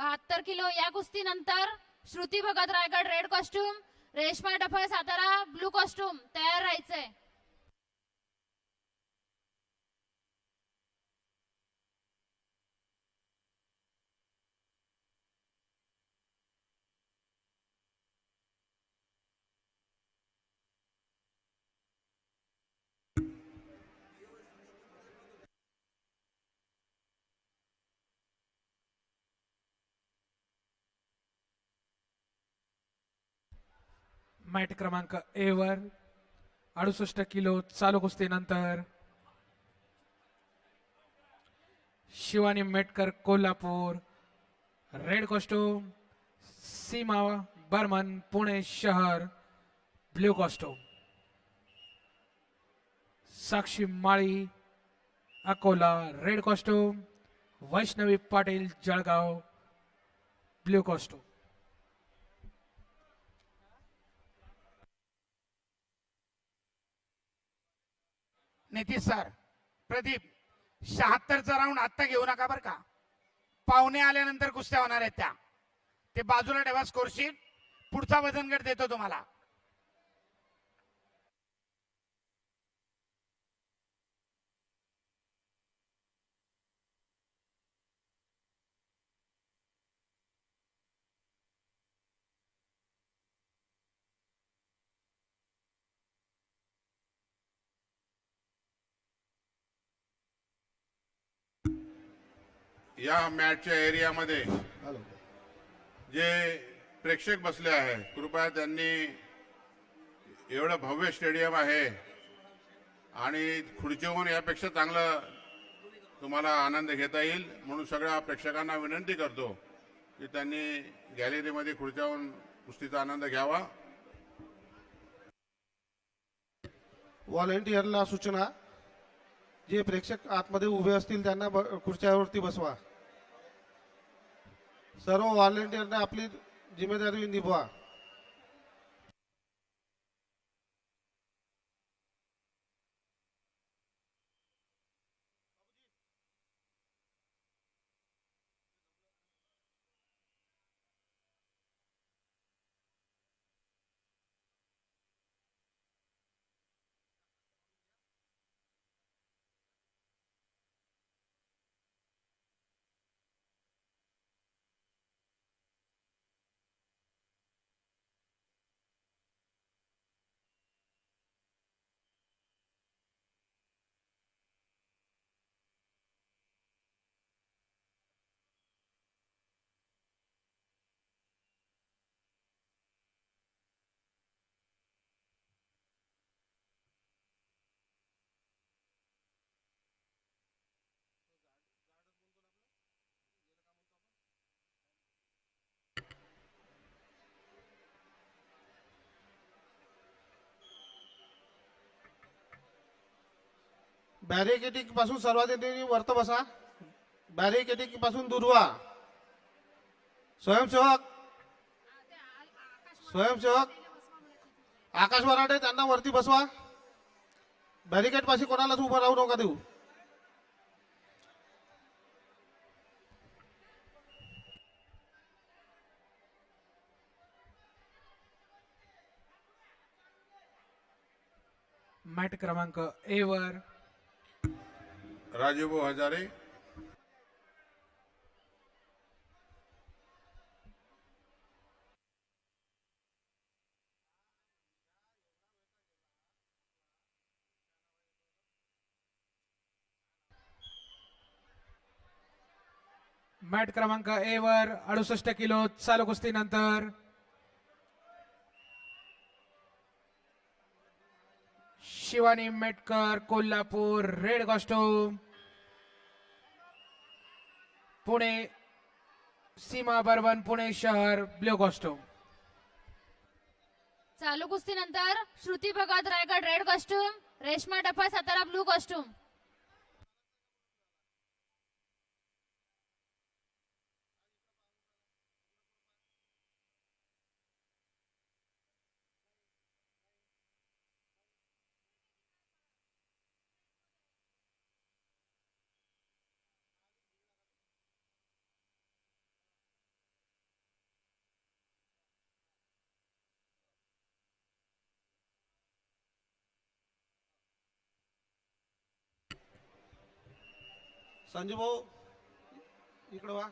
बहात्तर किलो या कुस्तीनंतर Shruti Bhagat Raigad red costume Reshma Daphal Satara blue costume तयार राहायचंय. मॅट क्रमांक ए वर अडुसष्ट किलो चालू कुस्तीनंतर शिवानी मेटकर कोल्हापूर रेड कॉस्ट्यूम सीमा बर्मन पुणे शहर blue costume. Sakshi Mali Akola red costume Vaishnavi Patil Jalgaon blue costume. Nitish sir Pradeep शहात्तरचा round आत्ता घेऊ नका बरं का. पाहुणे आल्यानंतर कुस्त्या होणार आहेत त्या. ते बाजूला ठेवा स्कोरशीट पुढचा वजनगट देतो तुम्हाला. या मॅटच्या एरियामध्ये जे प्रेक्षक बसले आहे कृपया त्यांनी एवढं भव्य स्टेडियम आहे आणि खुर्चीहून यापेक्षा चांगलं तुम्हाला आनंद घेता येईल म्हणून सगळ्या प्रेक्षकांना विनंती करतो की त्यांनी गॅलरीमध्ये खुर्च्याहून कुस्तीचा आनंद घ्यावा. व्हॉलेंटियरला सूचना. जे प्रेक्षक आतमध्ये उभे असतील त्यांना ब- खुर्च्यावरती बसवा. सर्व व्हॉलेंटियरने आपली जिम्मेदारी निभवा. बॅरिकेडिंगपासून सर्वात वर्त बसा. बॅरिकेडिंगपासून दूर व्हा स्वयंसेवक. स्वयंसेवक. आकाश वराडे त्यांना वरती बसवा. बॅरिकेड पाशी कोणालाच उभं राहू नका देऊ. मॅट क्रमांक ए वर. राजूभाऊ हजारे. मॅट क्रमांक ए वर अडुसष्ट किलो चालू कुस्तीनंतर शिवानी मेटकर कोल्हापूर रेड कॉस्ट्यूम. पुणे सीमा बर्वन पुणे शहर ब्ल्यू कॉस्ट्यूम. चालू कुस्तीनंतर Shruti Bhagat Raigad red costume Reshma Dapha Satara blue costume. Sanju भाऊ इकडं वा.